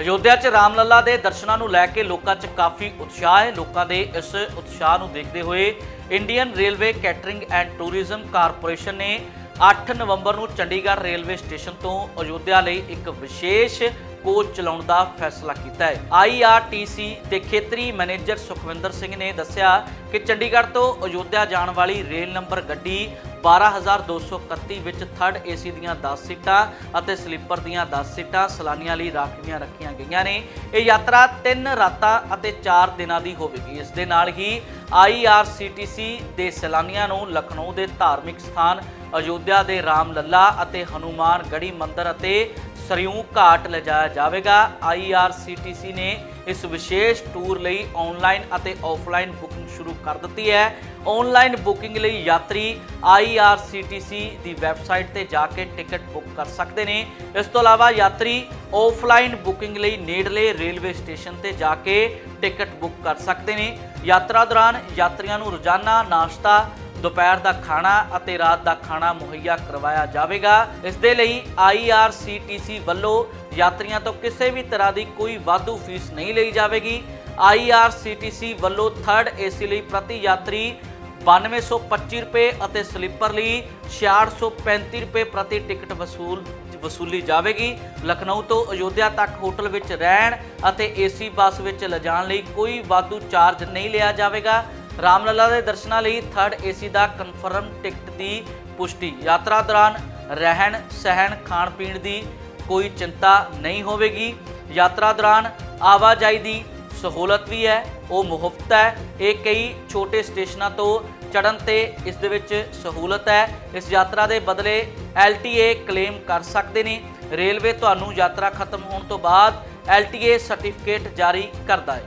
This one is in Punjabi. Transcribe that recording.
ਅਯੋਧਿਆ 'ਚ ਰਾਮਲੱਲਾ ਦੇ ਦਰਸ਼ਨਾਂ ਨੂੰ ਲੈ ਕੇ ਲੋਕਾਂ 'ਚ ਕਾਫੀ ਉਤਸ਼ਾਹ ਹੈ। ਲੋਕਾਂ ਦੇ ਇਸ ਉਤਸ਼ਾਹ ਨੂੰ ਦੇਖਦੇ ਹੋਏ Indian railway catering and tourism corporation ਨੇ 8 ਨਵੰਬਰ ਨੂੰ ਚੰਡੀਗੜ੍ਹ ਰੇਲਵੇ ਸਟੇਸ਼ਨ ਤੋਂ ਅਯੋਧਿਆ ਲਈ ਇੱਕ ਵਿਸ਼ੇਸ਼ ਕੋਚ ਚਲਾਉਣ ਦਾ ਫੈਸਲਾ ਕੀਤਾ ਹੈ। IRTC ਦੇ ਖੇਤਰੀ ਮੈਨੇਜਰ ਸੁਖਵਿੰਦਰ ਸਿੰਘ ਨੇ ਦੱਸਿਆ ਕਿ ਚੰਡੀਗੜ੍ਹ ਤੋਂ ਅਯੋਧਿਆ ਜਾਣ ਵਾਲੀ ਰੇਲ ਨੰਬਰ ਗੱਡੀ 12231 ਵਿੱਚ 3rd ਏਸੀ ਦੀਆਂ 10 ਸੀਟਾਂ ਅਤੇ ਸਲੀਪਰ ਦੀਆਂ 10 ਸੀਟਾਂ ਸੈਲਾਨੀਆਂ ਲਈ ਰਾਖਵੀਆਂ ਰੱਖੀਆਂ ਗਈਆਂ ਨੇ। ਇਹ ਯਾਤਰਾ 3 ਰਾਤਾਂ ਅਤੇ 4 ਦਿਨਾਂ ਦੀ ਹੋਵੇਗੀ। ਇਸ ਦੇ ਨਾਲ ਹੀ IRCTC ਦੇ ਸੈਲਾਨੀਆਂ ਨੂੰ ਲਖਨਊ ਦੇ ਧਾਰਮਿਕ ਸਥਾਨ, ਅਯੋਧਿਆ ਦੇ ਰਾਮ ਲੱਲਾ ਅਤੇ ਹਨੂਮਾਨ ਗੜੀ ਮੰਦਿਰ ਅਤੇ ਸਰਿਊ ਘਾਟ ਲਿਜਾਇਆ ਜਾਵੇਗਾ। IRCTC ਨੇ ਇਸ ਵਿਸ਼ੇਸ਼ ਟੂਰ ਲਈ ਆਨਲਾਈਨ ਅਤੇ ਆਫਲਾਈਨ ਬੁਕਿੰਗ ਸ਼ੁਰੂ ਕਰ ਦਿੱਤੀ ਹੈ। ਆਨਲਾਈਨ ਬੁਕਿੰਗ ਲਈ ਯਾਤਰੀ IRCTC ਦੀ ਵੈਬਸਾਈਟ ਤੇ ਜਾ ਕੇ ਟਿਕਟ ਬੁੱਕ ਕਰ ਸਕਦੇ ਨੇ। ਇਸ ਤੋਂ ਇਲਾਵਾ ਯਾਤਰੀ ਆਫਲਾਈਨ ਬੁਕਿੰਗ ਲਈ ਨੇੜਲੇ ਰੇਲਵੇ ਸਟੇਸ਼ਨ ਤੇ ਜਾ ਕੇ ਟਿਕਟ ਬੁੱਕ ਕਰ ਸਕਦੇ ਨੇ। ਯਾਤਰਾ ਦੌਰਾਨ ਯਾਤਰੀਆਂ ਨੂੰ ਰੋਜ਼ਾਨਾ ਨਾਸ਼ਤਾ ਦੁਪਹਿਰ ਦਾ ਖਾਣਾ ਅਤੇ ਰਾਤ ਦਾ ਖਾਣਾ ਮੁਹੱਈਆ ਕਰਵਾਇਆ ਜਾਵੇਗਾ। ਇਸ ਦੇ ਲਈ IRCTC ਵੱਲੋਂ ਯਾਤਰੀਆਂ ਤੋਂ ਕਿਸੇ ਵੀ ਤਰ੍ਹਾਂ ਦੀ ਕੋਈ ਵਾਧੂ ਫੀਸ ਨਹੀਂ ਲਈ ਜਾਵੇਗੀ। IRCTC ਵੱਲੋਂ 3rd ਏਸੀ ਲਈ ਪ੍ਰਤੀ ਯਾਤਰੀ 9225 ਰੁਪਏ ਅਤੇ ਸਲੀਪਰ ਲਈ 6635 ਰੁਪਏ ਪ੍ਰਤੀ ਟਿਕਟ ਵਸੂਲ, ਵਸੂਲੀ ਜਾਵੇਗੀ। ਲਖਨਊ ਤੋਂ ਅਯੋਧਿਆ ਤੱਕ ਹੋਟਲ ਵਿੱਚ ਰਹਿਣ ਅਤੇ ਏਸੀ ਬੱਸ ਵਿੱਚ ਲਿਜਾਣ ਲਈ ਕੋਈ ਵਾਧੂ ਚਾਰਜ ਨਹੀਂ ਲਿਆ ਜਾਵੇਗਾ। ਰਾਮਲਲਾ ਦੇ ਦਰਸ਼ਨਾਂ ਲਈ 3rd ਏਸੀ ਦਾ ਕਨਫਰਮ ਟਿਕਟ ਦੀ ਪੁਸ਼ਟੀ। ਯਾਤਰਾ ਦੌਰਾਨ ਰਹਿਣ, ਸਹਿਣ, ਖਾਣ ਪੀਣ ਦੀ ਕੋਈ ਚਿੰਤਾ ਨਹੀਂ ਹੋਵੇਗੀ। ਯਾਤਰਾ ਦੌਰਾਨ ਆਵਾਜਾਈ ਦੀ ਸਹੂਲਤ ਵੀ ਹੈ, ਉਹ ਮੁਫਤ ਹੈ। ਇਹ ਕਈ ਛੋਟੇ ਸਟੇਸ਼ਨਾਂ ਤੋਂ ਚੜਨ ਤੇ ਇਸ ਦੇ ਵਿੱਚ ਸਹੂਲਤ ਹੈ। ਇਸ ਯਾਤਰਾ ਦੇ ਬਦਲੇ LTA ਕਲੇਮ ਕਰ ਸਕਦੇ ਨੇ। ਰੇਲਵੇ ਤੁਹਾਨੂੰ ਯਾਤਰਾ ਖਤਮ ਹੋਣ ਤੋਂ ਬਾਅਦ LTA ਸਰਟੀਫਿਕੇਟ ਜਾਰੀ ਕਰਦਾ ਹੈ।